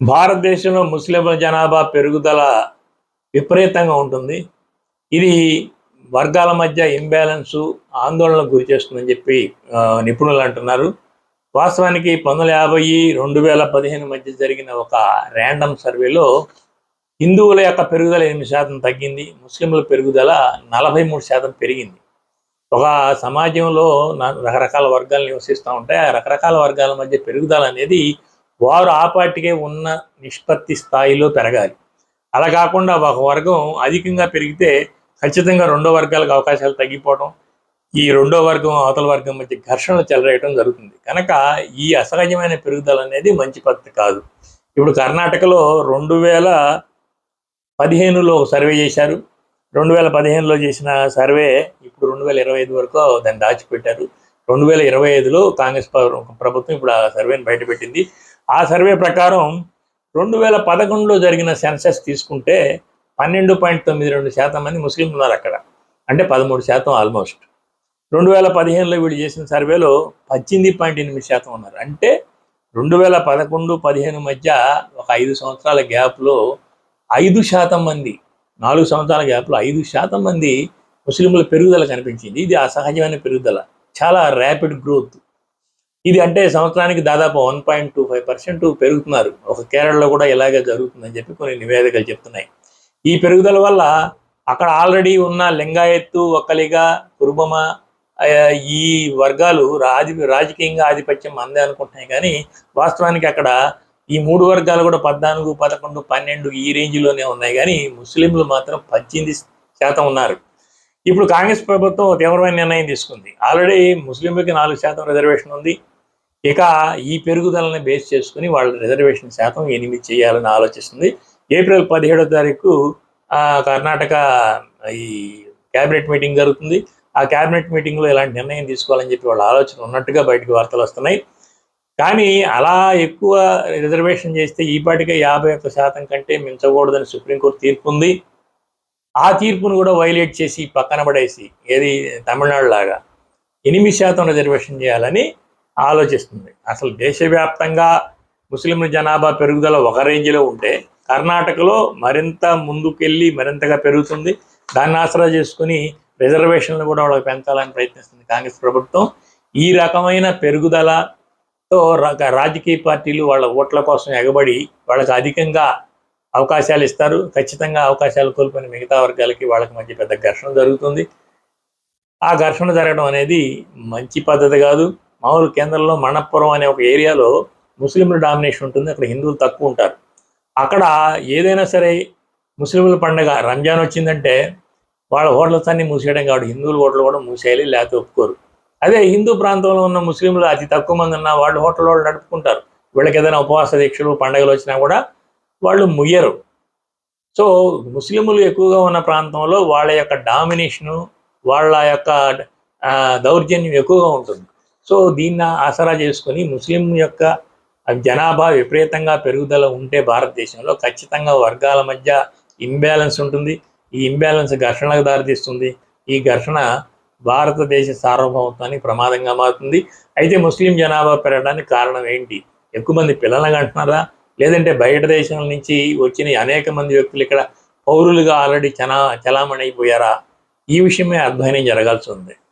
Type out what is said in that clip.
భారతదేశంలో ముస్లింల జనాభా పెరుగుదల విపరీతంగా ఉంటుంది. ఇది వర్గాల మధ్య ఇంబ్యాలెన్సు ఆందోళనకు గురి చేస్తుందని చెప్పి నిపుణులు అంటున్నారు. వాస్తవానికి పంతొమ్మిది యాభై రెండు వేల పదిహేను మధ్య జరిగిన ఒక ర్యాండమ్ సర్వేలో హిందువుల యొక్క పెరుగుదల ఎనిమిది శాతం తగ్గింది ముస్లింల పెరుగుదల నలభై మూడు శాతం పెరిగింది. ఒక సమాజంలో రకరకాల వర్గాలు నివసిస్తూ ఉంటాయి. ఆ రకరకాల వర్గాల మధ్య పెరుగుదల అనేది వారు ఆ పార్టీకే ఉన్న నిష్పత్తి స్థాయిలో పెరగాలి. అలా కాకుండా ఒక వర్గం అధికంగా పెరిగితే ఖచ్చితంగా రెండో వర్గాలకు అవకాశాలు తగ్గిపోవడం ఈ రెండో వర్గం అవతల వర్గం మధ్య ఘర్షణలు చెలరేయడం జరుగుతుంది. కనుక ఈ అసహజమైన పెరుగుదల అనేది మంచి పద్ధతి కాదు. ఇప్పుడు కర్ణాటకలో రెండు వేల పదిహేనులో ఒక సర్వే చేశారు. రెండు వేల పదిహేనులో చేసిన సర్వే ఇప్పుడు రెండు వేల ఇరవై ఐదు వరకు దాన్ని దాచిపెట్టారు. రెండు వేల ఇరవై ఐదులో కాంగ్రెస్ ప్రభుత్వం ఇప్పుడు ఆ సర్వేని బయటపెట్టింది. ఆ సర్వే ప్రకారం రెండు వేల పదకొండులో జరిగిన సెన్సెస్ తీసుకుంటే పన్నెండు పాయింట్ తొమ్మిది రెండు శాతం మంది ముస్లింలు ఉన్నారు అక్కడ. అంటే పదమూడు శాతం ఆల్మోస్ట్ రెండు వేల పదిహేనులో వీళ్ళు చేసిన సర్వేలో పద్దెనిమిది పాయింట్ ఎనిమిది శాతం ఉన్నారు. అంటే రెండు వేల పదకొండు పదిహేను మధ్య ఒక ఐదు సంవత్సరాల గ్యాప్లో ఐదు శాతం మంది నాలుగు సంవత్సరాల గ్యాప్లో ఐదు శాతం మంది ముస్లింల పెరుగుదల కనిపించింది. ఇది అసహజమైన పెరుగుదల. చాలా ర్యాపిడ్ గ్రోత్ ఇది అంటే సంవత్సరానికి దాదాపు one point two five percent పెరుగుతున్నారు. ఒక కేరళలో కూడా ఇలాగే జరుగుతుందని చెప్పి కొన్ని నివేదికలు చెప్తున్నాయి. ఈ పెరుగుదల వల్ల అక్కడ ఆల్రెడీ ఉన్న లింగాయత్తు ఒక్కలిగ కురుబమ ఈ వర్గాలు రాజ రాజకీయంగా ఆధిపత్యం అందే అనుకుంటున్నాయి. కానీ వాస్తవానికి అక్కడ ఈ మూడు వర్గాలు కూడా పద్నాలుగు పదకొండు పన్నెండు ఈ రేంజ్లోనే ఉన్నాయి. కానీ ముస్లింలు మాత్రం పద్దెనిమిది శాతం ఉన్నారు. ఇప్పుడు కాంగ్రెస్ ప్రభుత్వం తీవ్రమైన నిర్ణయం తీసుకుంది. ఆల్రెడీ ముస్లింలకి నాలుగు శాతం రిజర్వేషన్ ఉంది. ఇక ఈ పెరుగుదలని బేస్ చేసుకుని వాళ్ళ రిజర్వేషన్ శాతం ఎనిమిది చేయాలని ఆలోచిస్తుంది. ఏప్రిల్ పదిహేడో తారీఖు కర్ణాటక ఈ క్యాబినెట్ మీటింగ్ జరుగుతుంది. ఆ క్యాబినెట్ మీటింగ్లో ఇలాంటి నిర్ణయం తీసుకోవాలని చెప్పి వాళ్ళ ఆలోచన ఉన్నట్టుగా బయటకు వార్తలు వస్తున్నాయి. కానీ అలా ఎక్కువ రిజర్వేషన్ చేస్తే ఈపాటికే యాభై ఒక్క శాతం కంటే మించకూడదని సుప్రీంకోర్టు తీర్పు ఉంది. ఆ తీర్పును కూడా వైలేట్ చేసి పక్కన పడేసి ఏది తమిళనాడు లాగా ఎనిమిది శాతం రిజర్వేషన్ చేయాలని ఆలోచిస్తుంది. అసలు దేశవ్యాప్తంగా ముస్లింల జనాభా పెరుగుదల ఒక రేంజ్లో ఉంటే కర్ణాటకలో మరింత ముందుకెళ్ళి మరింతగా పెరుగుతుంది. దాన్ని ఆసరా చేసుకుని రిజర్వేషన్లు కూడా వాళ్ళకి పెంచాలని ప్రయత్నిస్తుంది కాంగ్రెస్ ప్రభుత్వం. ఈ రకమైన పెరుగుదలతో రాజకీయ పార్టీలు వాళ్ళ ఓట్ల కోసం ఎగబడి వాళ్ళకి అధికంగా అవకాశాలు ఇస్తారు. ఖచ్చితంగా అవకాశాలు కోల్పోయిన మిగతా వర్గాలకి వాళ్ళకి మధ్య పెద్ద ఘర్షణ జరుగుతుంది. ఆ ఘర్షణ జరగడం అనేది మంచి పద్ధతి కాదు. మామూలు కేంద్రంలో మణప్పురం అనే ఒక ఏరియాలో ముస్లింల డామినేషన్ ఉంటుంది అక్కడ హిందువులు తక్కువ ఉంటారు. అక్కడ ఏదైనా సరే ముస్లింల పండగ రంజాన్ వచ్చిందంటే వాళ్ళ హోటల్స్ అన్ని మూసేయడం కాబట్టి హిందువుల హోటల్ కూడా మూసేయాలి లేకపోతే ఒప్పుకోరు. అదే హిందూ ప్రాంతంలో ఉన్న ముస్లింలు అతి తక్కువ మంది ఉన్న వాళ్ళు హోటల్ వాళ్ళు నడుపుకుంటారు. వీళ్ళకి ఏదైనా ఉపవాస దీక్షలు పండగలు వచ్చినా కూడా వాళ్ళు ముయ్యరు. సో ముస్లింలు ఎక్కువగా ఉన్న ప్రాంతంలో వాళ్ళ యొక్క డామినేషను వాళ్ళ యొక్క దౌర్జన్యం ఎక్కువగా ఉంటుంది. సో దీన్ని ఆసరా చేసుకొని ముస్లిం యొక్క జనాభా విపరీతంగా పెరుగుదల ఉంటే భారతదేశంలో ఖచ్చితంగా వర్గాల మధ్య ఇంబ్యాలెన్స్ ఉంటుంది. ఈ ఇంబ్యాలెన్స్ ఘర్షణకు దారితీస్తుంది. ఈ ఘర్షణ భారతదేశ సార్వభౌమత్వానికి ప్రమాదంగా మారుతుంది. అయితే ముస్లిం జనాభా పెరగడానికి కారణం ఏంటి? ఎక్కువ మంది పిల్లలను అంటున్నారా? లేదంటే బయట దేశం నుంచి వచ్చిన అనేక మంది వ్యక్తులు ఇక్కడ పౌరులుగా ఆల్రెడీ చనా చలామణి అయిపోయారా? ఈ విషయమే అధ్యయనం జరగాల్సి ఉంది.